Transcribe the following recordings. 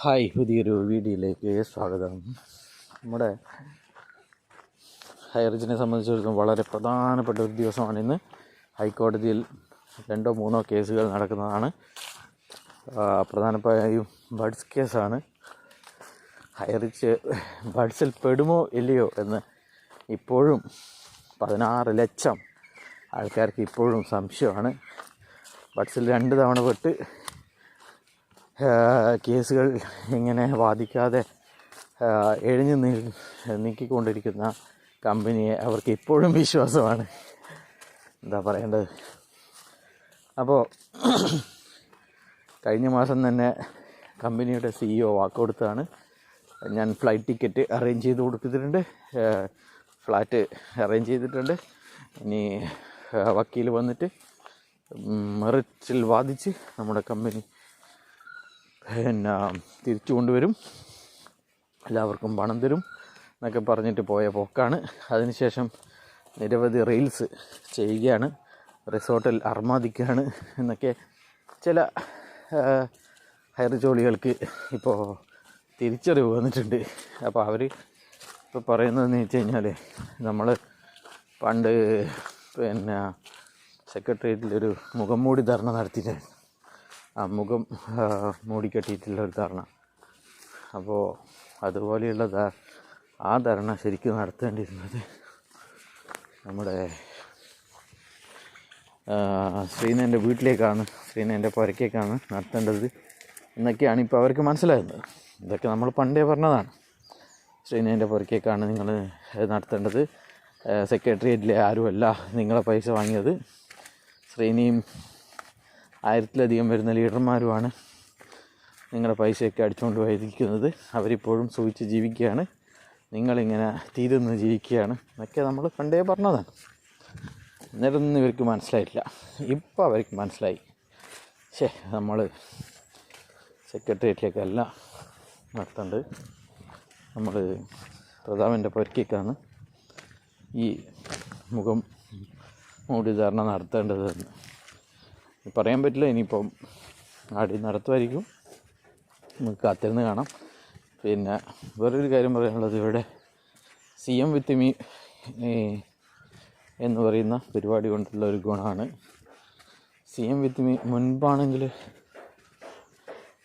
Hi പുതിയൊരു വീഡിയോയിലേക്ക് സ്വാഗതം. നമ്മുടെ ഹയർജിനെ സംബന്ധിച്ചിടത്തോളം വളരെ പ്രധാനപ്പെട്ട ഒരു ദിവസമാണ് ഇന്ന്. ഹൈക്കോടതിയിൽ രണ്ടോ മൂന്നോ കേസുകൾ നടക്കുന്നതാണ്. പ്രധാനമായും ബഡ്സ് കേസാണ്. ഹൈറിച്ച് ബഡ്സിൽ പെടുമോ ഇല്ലയോ എന്ന് ഇപ്പോഴും പതിനാറ് ലക്ഷം ആൾക്കാർക്ക് ഇപ്പോഴും സംശയമാണ്. ബഡ്സിൽ രണ്ട് തവണ പെട്ട് കേസുകൾ ഇങ്ങനെ വാദിക്കാതെ എഴിഞ്ഞു നീക്കിക്കൊണ്ടിരിക്കുന്ന കമ്പനിയെ അവർക്ക് ഇപ്പോഴും വിശ്വാസമാണ്. എന്താ പറയേണ്ടത്? അപ്പോൾ കഴിഞ്ഞ മാസം തന്നെ കമ്പനിയുടെ സിഇഒ വാക്കുകൊടുത്താണ് ഞാൻ ഫ്ലൈറ്റ് ടിക്കറ്റ് അറേഞ്ച് ചെയ്ത് കൊടുത്തിട്ടുണ്ട്. ഫ്ലാറ്റ് അറേഞ്ച് ചെയ്തിട്ടുണ്ട്. ഇനി വക്കീൽ വന്നിട്ട് മെറിറ്റിൽ വാദിച്ച് നമ്മുടെ കമ്പനി പിന്നെ തിരിച്ചു കൊണ്ടുവരും എല്ലാവർക്കും പണം തരും എന്നൊക്കെ പറഞ്ഞിട്ട് പോയ പോക്കാണ്. അതിനുശേഷം നിരവധി റീൽസ് ചെയ്യുകയാണ്. റിസോർട്ടിൽ അർമാദിക്കുകയാണ് എന്നൊക്കെ ചില ഹയർ ജോലികൾക്ക് ഇപ്പോൾ തിരിച്ചറിവ് വന്നിട്ടുണ്ട്. അപ്പോൾ അവർ ഇപ്പോൾ പറയുന്നതെന്ന് വെച്ച് കഴിഞ്ഞാൽ നമ്മൾ പണ്ട് പിന്നെ സെക്രട്ടേറിയറ്റിലൊരു മുഖം മൂടി ധർണ നടത്തിയിട്ടായിരുന്നു. ആ മുഖം മൂടിക്കെട്ടിയിട്ടുള്ള ഒരു ധർണ അപ്പോൾ അതുപോലെയുള്ള ആ ധർണ ശരിക്കും നടത്തേണ്ടിയിരുന്നത് നമ്മുടെ ശ്രീനേന്റെ വീട്ടിലേക്കാണ് ശ്രീനേന്റെ പുരക്കേക്കാണ് നടത്തേണ്ടത് എന്നൊക്കെയാണ് ഇപ്പോൾ അവർക്ക് മനസ്സിലാകുന്നത്. ഇതൊക്കെ നമ്മൾ പണ്ടേ പറഞ്ഞതാണ്. ശ്രീനേന്റെ പുരക്കേക്കാണ് നിങ്ങൾ നടത്തേണ്ടത്. സെക്രട്ടേറിയറ്റിലെ ആരുമല്ല നിങ്ങളെ പൈസ വാങ്ങിയത്. ശ്രീനിയും ആയിരത്തിലധികം വരുന്ന ലീഡർമാരുമാണ് നിങ്ങളുടെ പൈസയൊക്കെ അടിച്ചുകൊണ്ട് പോയിരിക്കുന്നത്. അവരിപ്പോഴും സൂചിച്ച് ജീവിക്കുകയാണ്. നിങ്ങളിങ്ങനെ തീരുന്ന് ജീവിക്കുകയാണ് എന്നൊക്കെ നമ്മൾ പണ്ടേ പറഞ്ഞതാണ്. എന്നിട്ടൊന്നും ഇവർക്ക് മനസ്സിലായിട്ടില്ല. ഇപ്പോൾ അവർക്ക് മനസ്സിലായി. ശേ നമ്മൾ സെക്രട്ടേറിയറ്റിലേക്കല്ല നടത്തേണ്ടത്. നമ്മൾ പ്രതാപന്റെ പൊരുക്കിക്കാണ് ഈ മുഖം മൂടി ധാരണ നടത്തേണ്ടതെന്ന്. പറയാൻ പറ്റില്ല ഇനിയിപ്പം ആടി നടത്തുമായിരിക്കും. നമുക്ക് കാത്തിരുന്ന് കാണാം. പിന്നെ വേറൊരു കാര്യം പറയാനുള്ളത് ഇവിടെ സി എം വിത്ത് മീ എന്ന് പറയുന്ന പരിപാടി കൊണ്ടുള്ള ഒരു ഗുണമാണ്. സി എം വിത്ത് മീ മുൻപാണെങ്കിൽ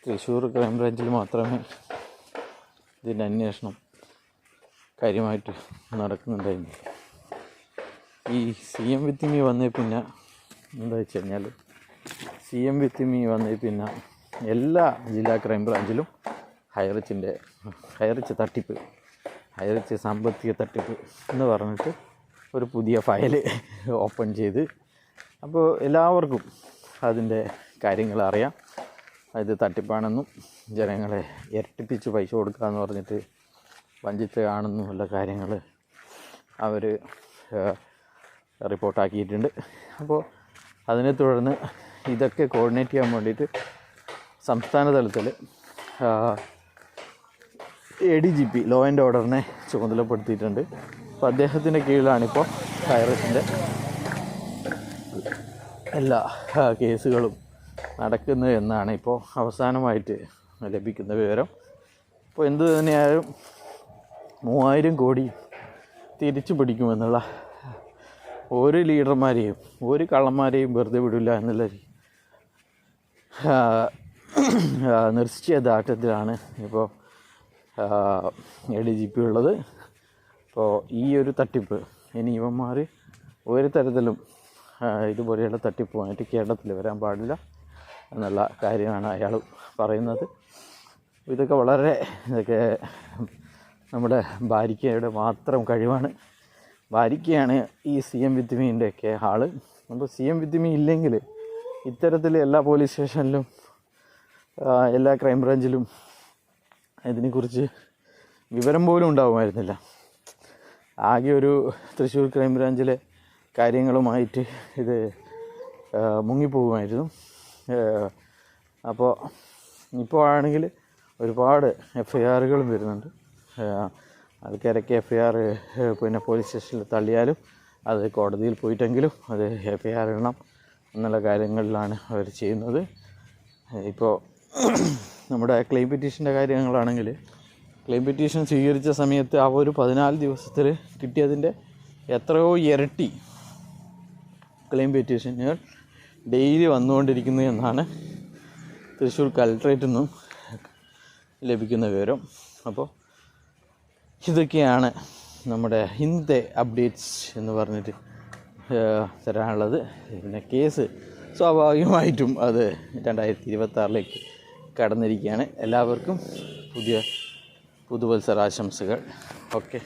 തൃശ്ശൂർ ക്രൈംബ്രാഞ്ചിൽ മാത്രമേ ഇതിന്റെ അന്വേഷണം കാര്യമായിട്ട് നടക്കുന്നുണ്ടായിരുന്നു ഈ സി എം വിത്ത് മീ വന്നേ പിന്നെ എന്താ വെച്ച് കഴിഞ്ഞാൽ സി എം വിത്ത് മീ വന്നേ പിന്നെ എല്ലാ ജില്ലാ ക്രൈംബ്രാഞ്ചിലും ഹൈറിച്ചിന്റെ ഹൈറിച്ച് തട്ടിപ്പ് ഹൈറിച്ച് സാമ്പത്തിക തട്ടിപ്പ് എന്ന് പറഞ്ഞിട്ട് ഒരു പുതിയ ഫയൽ ഓപ്പൺ ചെയ്ത് അപ്പോൾ എല്ലാവർക്കും അതിന്റെ കാര്യങ്ങൾ അറിയാം. ഇത് തട്ടിപ്പാണെന്നും ജനങ്ങളെ ഇരട്ടിപ്പിച്ച് പൈസ കൊടുക്കുക എന്ന് പറഞ്ഞിട്ട് വഞ്ചിച്ചതാണെന്നുമുള്ള കാര്യങ്ങൾ അവർ റിപ്പോർട്ടാക്കിയിട്ടുണ്ട് അപ്പോൾ അതിനെ തുടർന്ന് ഇതൊക്കെ കോർഡിനേറ്റ് ചെയ്യാൻ വേണ്ടിയിട്ട് സംസ്ഥാന തലത്തിൽ A D G P law and ഓർഡറിനെ ചുമതലപ്പെടുത്തിയിട്ടുണ്ട്. അപ്പോൾ അദ്ദേഹത്തിന്റെ കീഴിലാണിപ്പോൾ വൈറസിന്റെ എല്ലാ കേസുകളും നടക്കുന്നത് എന്നാണ് ഇപ്പോൾ അവസാനമായിട്ട് ലഭിക്കുന്ന വിവരം. അപ്പോൾ എന്ത് തന്നെയായാലും മൂവായിരം കോടി തിരിച്ചു പിടിക്കുമെന്നുള്ള ഒരു ലീഡർമാരെയും ഒരു കള്ളന്മാരെയും വെറുതെ വിടില്ല എന്നുള്ള നിശ്ചയദാർഢ്യത്തിലാണ് ഇപ്പോൾ എ ഡി ജി പി ഉള്ളത്. അപ്പോൾ ഈ ഒരു തട്ടിപ്പ് ഇനി ഇവന്മാർ ഒരു തരത്തിലും ഇതുപോലെയുള്ള തട്ടിപ്പുമായിട്ട് കേരളത്തിൽ വരാൻ പാടില്ല എന്നുള്ള കാര്യമാണ് അയാൾ പറയുന്നത്. ഇതൊക്കെ വളരെ ഇതൊക്കെ നമ്മുടെ ഭാര്യയ്ക്കയുടെ മാത്രം കഴിവാണ്. ബാരിക്കയാണ് ഈ സി എം വിദ്യമീന്റെയൊക്കെ ആൾ അപ്പോൾ സി എം വിദ്യമി ഇല്ലെങ്കിൽ ഇത്തരത്തിൽ എല്ലാ പോലീസ് സ്റ്റേഷനിലും എല്ലാ ക്രൈം ക്രൈംബ്രാഞ്ചിലും ഇതിനെക്കുറിച്ച് വിവരം പോലും ഉണ്ടാകുമായിരുന്നില്ല ആകെ ഒരു തൃശ്ശൂർ ക്രൈം ക്രൈംബ്രാഞ്ചിലെ കാര്യങ്ങളുമായിട്ട് ഇത് മുങ്ങിപ്പോകുമായിരുന്നു അപ്പോൾ ഇപ്പോൾ ആണെങ്കിൽ ഒരുപാട് എഫ് ഐ ആറുകളും വരുന്നുണ്ട്. ആൾക്കാരൊക്കെ എഫ് ഐ ആർ പിന്നെ പോലീസ് സ്റ്റേഷനിൽ തള്ളിയാലും അത് കോടതിയിൽ പോയിട്ടെങ്കിലും അത് എഫ് ഐ ആർ ഇടണം. എന്നുള്ള കാര്യങ്ങളിലാണ് അവർ ചെയ്യുന്നത്. ഇപ്പോൾ നമ്മുടെ ക്ലെയിം പെറ്റീഷന്റെ കാര്യങ്ങളാണെങ്കിൽ ക്ലെയിം പെറ്റീഷൻ സ്വീകരിച്ച സമയത്ത് ആ ഒരു പതിനാല് ദിവസത്തിൽ കിട്ടിയതിന്റെ എത്രയോ ഇരട്ടി ക്ലെയിം പെറ്റീഷനുകൾ ഡെയിലി വന്നുകൊണ്ടിരിക്കുന്നു എന്നാണ് തൃശ്ശൂർ കലക്ട്രേറ്റിൽ നിന്നും ലഭിക്കുന്ന വിവരം. അപ്പോൾ ഇതൊക്കെയാണ് നമ്മുടെ ഇന്നത്തെ അപ്ഡേറ്റ്സ് എന്ന് പറഞ്ഞിട്ട് തരാനുള്ളത്. പിന്നെ കേസ് സ്വാഭാവികമായിട്ടും അത് രണ്ടായിരത്തി ഇരുപത്താറിലേക്ക് കടന്നിരിക്കുകയാണ്. എല്ലാവർക്കും പുതിയ പുതുവത്സരാശംസകൾ. ഓക്കെ.